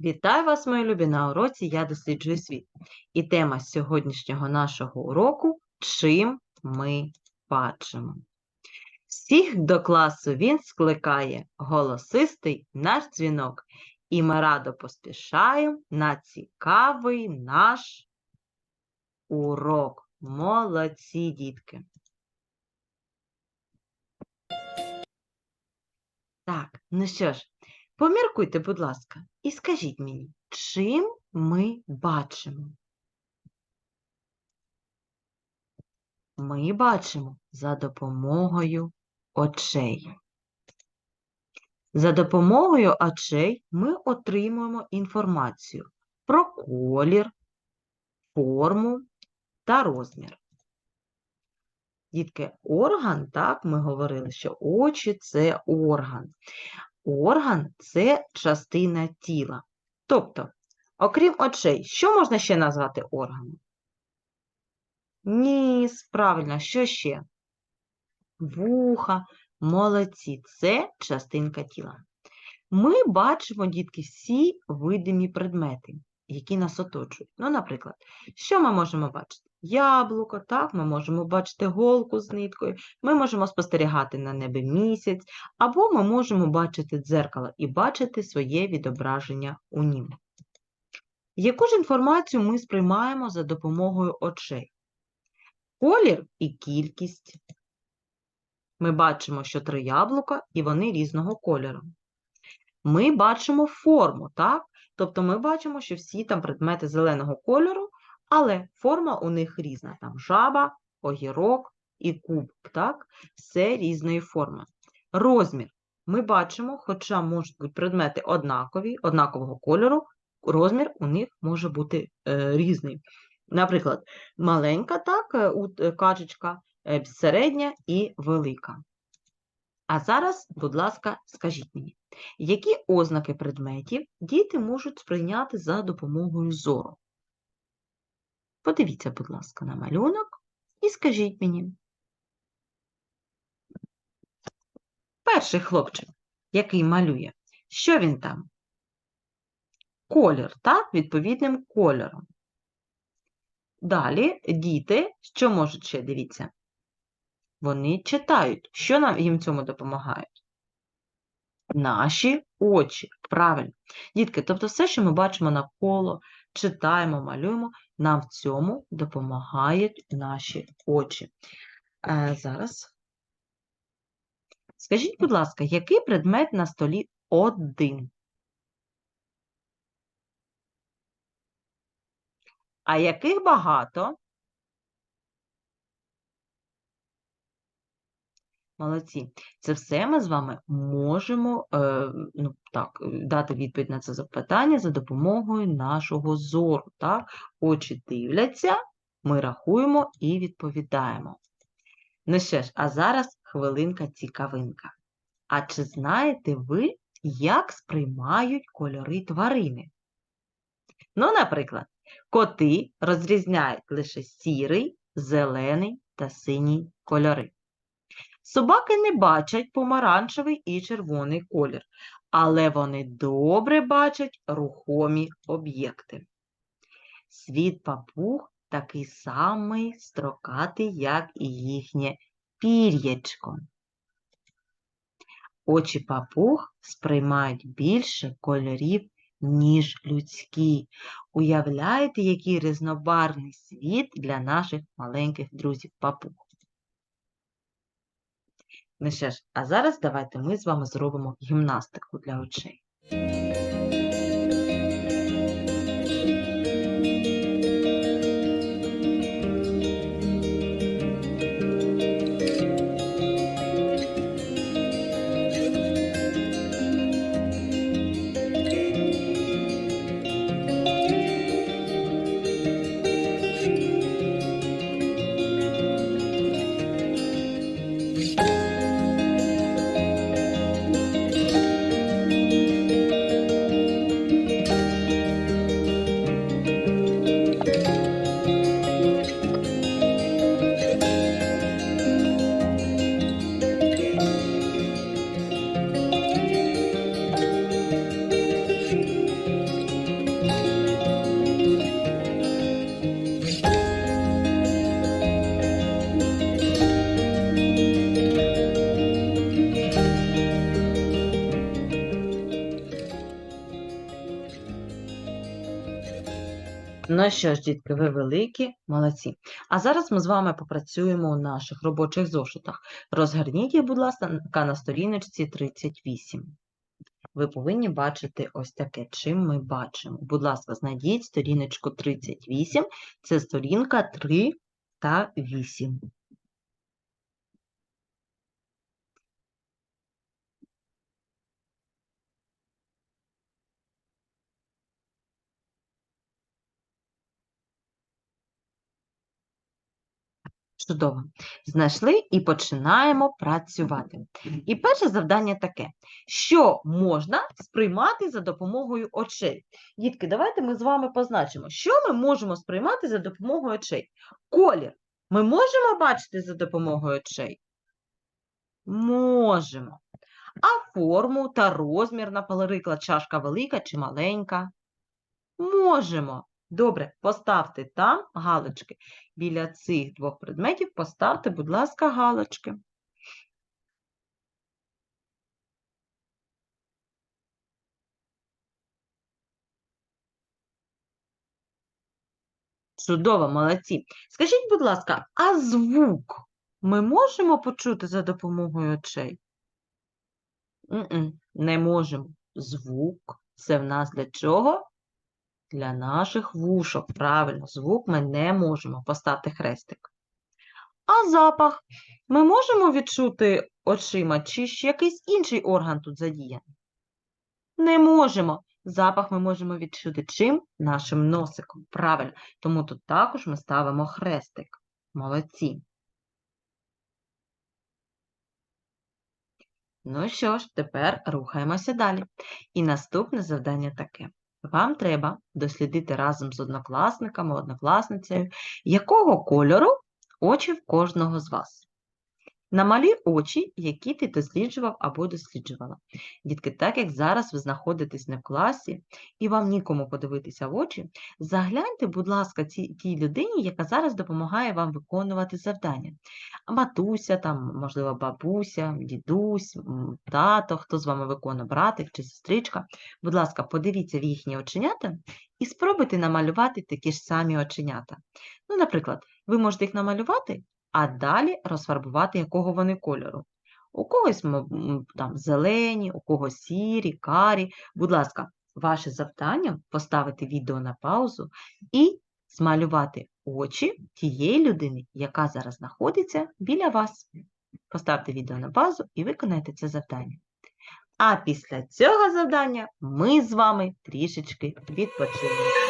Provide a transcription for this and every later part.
Вітаю вас, мої любі, на уроці Я досліджую світ. І тема сьогоднішнього нашого уроку чим ми бачимо. Всіх до класу він скликає голосистий наш дзвінок, і ми радо поспішаємо на цікавий наш урок. Молодці, дітки! Так, ну що ж, поміркуйте, будь ласка, і скажіть мені, чим ми бачимо? Ми бачимо за допомогою очей. За допомогою очей ми отримуємо інформацію про колір, форму та розмір. Дітки, орган, так, ми говорили, що очі це орган. Орган це частина тіла. Тобто, окрім очей, що можна ще назвати органом? Ніс, правильно, що ще? Вуха, молодці, це частинка тіла. Ми бачимо, дітки, всі видимі предмети, які нас оточують. Ну, наприклад, що ми можемо бачити? Яблуко, так, ми можемо бачити голку з ниткою, ми можемо спостерігати на небі місяць, або ми можемо бачити дзеркало і бачити своє відображення у ньому. Яку ж інформацію ми сприймаємо за допомогою очей? Колір і кількість. Ми бачимо, що три яблука, і вони різного кольору. Ми бачимо форму, так? Тобто ми бачимо, що всі там предмети зеленого кольору, але форма у них різна. Там жаба, огірок і куб, так? Все різної форми. Розмір. Ми бачимо, хоча можуть бути предмети однакові, однакового кольору, розмір у них може бути е, різний. Наприклад, маленька так, е, е, качечка, е, середня і велика. А зараз, будь ласка, скажіть мені, які ознаки предметів діти можуть сприйняти за допомогою зору? Подивіться, будь ласка, на малюнок і скажіть мені. Перший хлопчик, який малює, що він там? Колір, так, відповідним кольором. Далі діти, що можуть ще, дивіться? Вони читають. Що нам їм цьому допомагають? Наші очі. Правильно. Дітки, тобто все, що ми бачимо навколо, читаємо, малюємо, нам в цьому допомагають наші очі. Е, зараз. Скажіть, будь ласка, який предмет на столі один? А яких багато? Молодці. Це все ми з вами можемо е, ну, так, дати відповідь на це запитання за допомогою нашого зору. Так? Очі дивляться, ми рахуємо і відповідаємо. Ну що ж, а зараз хвилинка цікавинка. А чи знаєте ви, як сприймають кольори тварини? Ну, наприклад, коти розрізняють лише сірий, зелений та синій кольори. Собаки не бачать помаранчевий і червоний колір, але вони добре бачать рухомі об'єкти. Світ папуг такий самий строкатий, як і їхнє пір'ячко. Очі папуг сприймають більше кольорів, ніж людські. Уявляєте, який різнобарний світ для наших маленьких друзів папуг. Ну що ж, а зараз давайте ми з вами зробимо гімнастику для очей. Ну що ж, дітки, ви великі, молодці. А зараз ми з вами попрацюємо у наших робочих зошитах. Розгорніть їх, будь ласка, на сторіночці 38. Ви повинні бачити ось таке, чим ми бачимо. Будь ласка, знайдіть сторіночку 38, це сторінка 3 та 8. Чудово. Знайшли і починаємо працювати. І перше завдання таке: що можна сприймати за допомогою очей? Дітки, давайте ми з вами позначимо, що ми можемо сприймати за допомогою очей. Колір. Ми можемо бачити за допомогою очей? Можемо. А форму та розмір, наприклад, чашка велика чи маленька? Можемо. Добре, поставте там галочки. Біля цих двох предметів поставте, будь ласка, галочки. Чудово, молодці. Скажіть, будь ласка, а звук ми можемо почути за допомогою очей? Не можемо. Звук це в нас для чого? Для наших вушок. Правильно, звук ми не можемо. Поставте хрестик. А запах ми можемо відчути очима, чи ще якийсь інший орган тут задіяний? Не можемо. Запах ми можемо відчути чим? Нашим носиком. Правильно. Тому тут також ми ставимо хрестик. Молодці. Ну що ж, тепер рухаємося далі. І наступне завдання таке. Вам треба дослідити разом з однокласниками, однокласницею, якого кольору очі в кожного з вас. Намалі очі, які ти досліджував або досліджувала. Дітки, так як зараз ви знаходитесь не в класі і вам нікому подивитися в очі, загляньте, будь ласка, тій людині, яка зараз допомагає вам виконувати завдання. Матуся, там, можливо, бабуся, дідусь, тато, хто з вами виконує, братик чи сестричка. Будь ласка, подивіться в їхні оченята і спробуйте намалювати такі ж самі оченята. Ну, наприклад, ви можете їх намалювати а далі розфарбувати, якого вони кольору. У когось там зелені, у когось сірі, карі. Будь ласка, ваше завдання поставити відео на паузу і змалювати очі тієї людини, яка зараз знаходиться біля вас. Поставте відео на паузу і виконайте це завдання. А після цього завдання ми з вами трішечки відпочинемо.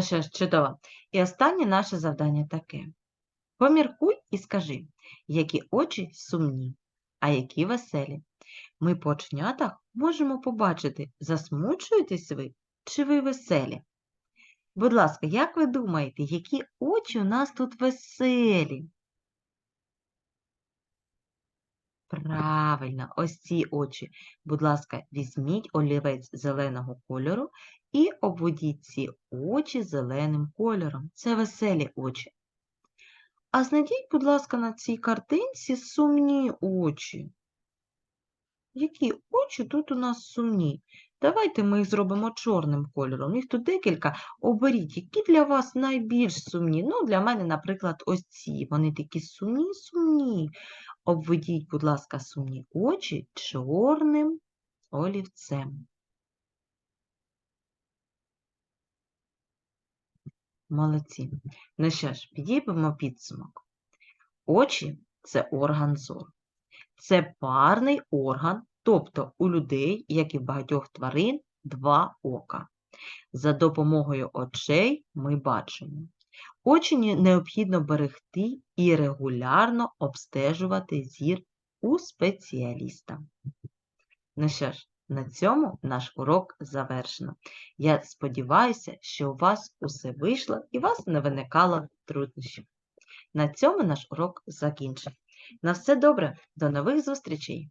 Ну що ж, чудово. І останнє наше завдання таке. Поміркуй і скажи, які очі сумні, а які веселі. Ми по оченятах можемо побачити, засмучуєтесь ви чи ви веселі. Будь ласка, як ви думаєте, які очі у нас тут веселі? Правильно, ось ці очі. Будь ласка, візьміть олівець зеленого кольору і обведіть ці очі зеленим кольором. Це веселі очі. А знайдіть, будь ласка, на цій картинці сумні очі. Які очі тут у нас сумні? Давайте ми їх зробимо чорним кольором. Їх тут декілька. Оберіть, які для вас найбільш сумні. Ну, для мене, наприклад, ось ці. Вони такі сумні, сумні. Обведіть, будь ласка, сумні очі чорним олівцем. Молодці. Ну що ж, підіб'ємо підсумок. Очі це орган зору. Це парний орган, тобто у людей, як і в багатьох тварин, два ока. За допомогою очей ми бачимо. Очі необхідно берегти і регулярно обстежувати зір у спеціаліста. Ну що ж, на цьому наш урок завершено. Я сподіваюся, що у вас усе вийшло і у вас не виникало труднощів. На цьому наш урок закінчено. На все добре, до нових зустрічей!